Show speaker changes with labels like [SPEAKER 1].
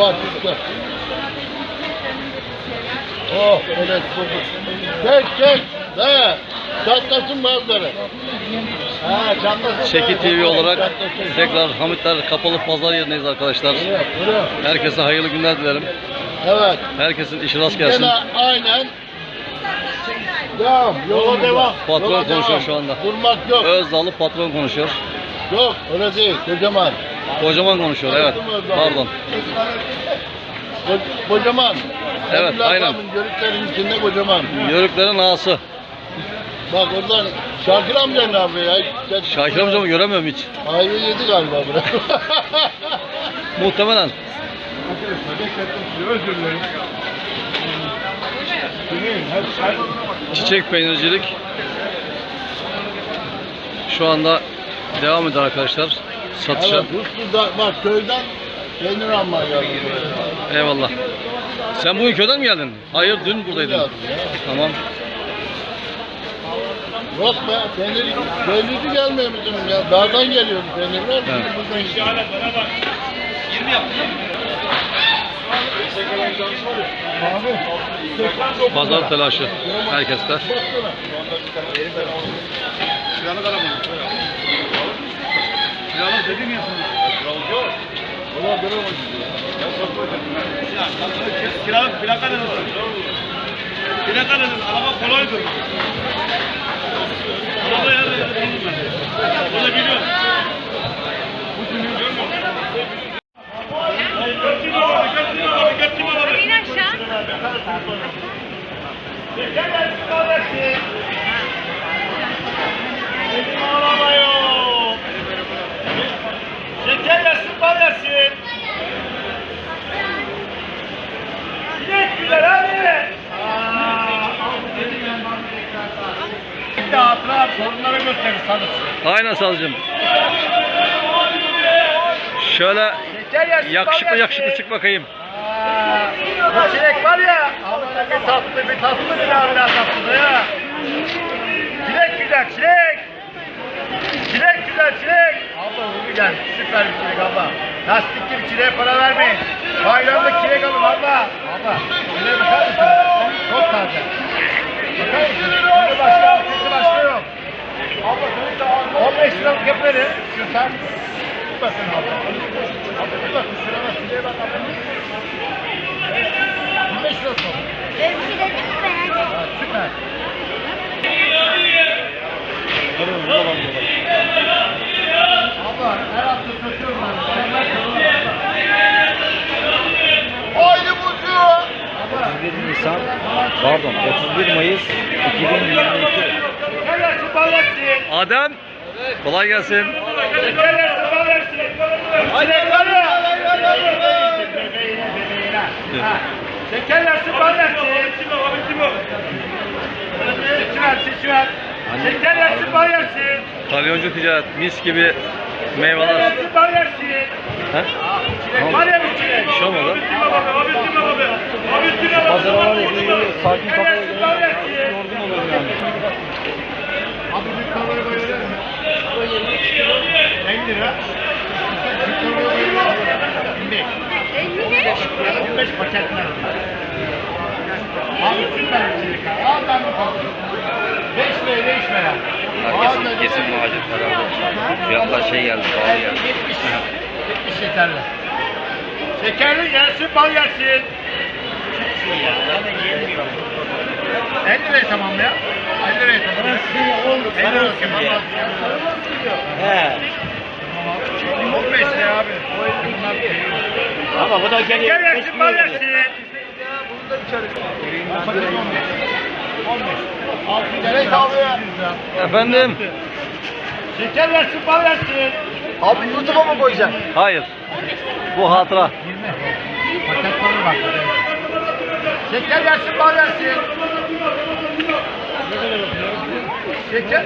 [SPEAKER 1] var çıktı. Oh evet bulduk. Çek çek. He. Çatlasın bazıları. He çatlasın.
[SPEAKER 2] Şeki TV olarak
[SPEAKER 1] çatlasın.
[SPEAKER 2] tekrar Hamitler Kapalı Pazar yerindeyiz arkadaşlar.
[SPEAKER 1] Evet.
[SPEAKER 2] Herkese hayırlı günler dilerim.
[SPEAKER 1] Evet.
[SPEAKER 2] Herkesin işi rast gelsin.
[SPEAKER 1] Gene aynen. Devam. Yola devam.
[SPEAKER 2] Patron
[SPEAKER 1] yola
[SPEAKER 2] konuşuyor
[SPEAKER 1] devam.
[SPEAKER 2] şu anda.
[SPEAKER 1] Durmak yok.
[SPEAKER 2] Özdalı patron konuşuyor.
[SPEAKER 1] Yok öyle değil. Kocaman.
[SPEAKER 2] Kocaman konuşuyor evet. Pardon.
[SPEAKER 1] Ko- kocaman.
[SPEAKER 2] Evet,
[SPEAKER 1] Abdullah
[SPEAKER 2] aynen.
[SPEAKER 1] Hanım'ın Görüklerin içinde kocaman.
[SPEAKER 2] Yörüklerin ağası.
[SPEAKER 1] Bak oradan Şakir amca ne yapıyor ya?
[SPEAKER 2] Şakir amcamı göremiyorum hiç.
[SPEAKER 1] Ayva yedi galiba bura.
[SPEAKER 2] Muhtemelen.
[SPEAKER 1] Özür dilerim.
[SPEAKER 2] Çiçek peynircilik. Şu anda devam ediyor arkadaşlar. Satışa.
[SPEAKER 1] Evet, Uslu'da bak köyden peynir almaya geldim.
[SPEAKER 2] Eyvallah. Sen bugün köyden mi geldin? Hayır dün buradaydın.
[SPEAKER 1] Geldim ya.
[SPEAKER 2] Tamam.
[SPEAKER 1] Yok be, peynir, peynirci gelmiyor bizim ya. Dağdan geliyordu peynirler.
[SPEAKER 2] Evet.
[SPEAKER 1] Buradan gidiyor. Abi,
[SPEAKER 2] Pazar telaşı. Herkeste.
[SPEAKER 1] Baksana. Ulan duramadım.
[SPEAKER 3] Kira, plaka dedim. Plaka dedim. Araba kolaydı. Araba ya. Bunu biliyorum. Götürme abi, götürme abi, götürme abi.
[SPEAKER 4] İn aşağı.
[SPEAKER 3] Gel kardeşim. Benim araba yok. Şeker yesin, bal yesin. Gittiler hadi. Bir de hatıra sorunları gösterir sanırsın.
[SPEAKER 2] Aynen Salcım. Şöyle yakışıklı yakışıklı çık bakayım.
[SPEAKER 3] Aa, Bu çilek var ya, bir tatlı bir tatlı bir daha bir daha tatlı ya. Çilek güzel çilek. Çilek güzel çilek. Abla bu güzel, süper bir çilek abla. Lastikli bir çileğe para vermeyin. Bayramlık çilek alın abla. Abla, 15 liralık yapları. Şu sen, bir bakın abla. Abla bakın, şurada çileğe bak abla. 25 lira olsun.
[SPEAKER 4] Özgür dedim mi ben?
[SPEAKER 3] Ha, Süper. Abla her hafta satıyorum ben. Mükemmel kalıyor. Haydi bucu. Abla.
[SPEAKER 5] 31 Nisan, pardon 31 Mayıs 2022.
[SPEAKER 3] Şeker yersin bal yersin.
[SPEAKER 2] Adem. Kolay gelsin.
[SPEAKER 3] Şeker yersin bal yersin. Çilek var ya. Bebeğine bebeğine. Ha. Şeker yersin bal yersin. Seçiver seçiver. Şeker yersin bal yersin.
[SPEAKER 2] Kalyoncu ticaret. Mis gibi meyveler.
[SPEAKER 3] Şeker yersin bal yersin.
[SPEAKER 2] He?
[SPEAKER 3] Var ya bu çilek.
[SPEAKER 2] Bir şey olmadı.
[SPEAKER 5] Bir sakin
[SPEAKER 3] Şeker
[SPEAKER 5] kafaya
[SPEAKER 3] yersin bal
[SPEAKER 5] göre
[SPEAKER 3] yersin.
[SPEAKER 5] yorgun oluyorum yani.
[SPEAKER 3] Abi bir tavaya böyle mi? 50 lira. Bir tavaya böyle 25. 25 paket mi? Abi süper bir şey. Al ben bir paket. 5 liraya değişme ya.
[SPEAKER 5] Kesin, kesin macit herhalde. Fiyatlar şey geldi, pahalı geldi.
[SPEAKER 3] 70. 70 yeterli. Şekerli gelsin, bal gelsin. Şey ya, ben de yiyemiyorum. 50 liraya tamam ya. 50 liraya tamam. 50 liraya tamam.
[SPEAKER 5] He.
[SPEAKER 3] 15 lira abi.
[SPEAKER 5] Ama bu da
[SPEAKER 3] Şeker
[SPEAKER 5] geliyor.
[SPEAKER 3] yersin, bal yersin.
[SPEAKER 2] Efendim.
[SPEAKER 3] Şeker yersin, bal yersin.
[SPEAKER 5] Abi YouTube'a mı koyacaksın?
[SPEAKER 2] Hayır. Bu hatıra.
[SPEAKER 3] 20. Paket kalır bak. Şeker yersin, bal yersin. Şeker.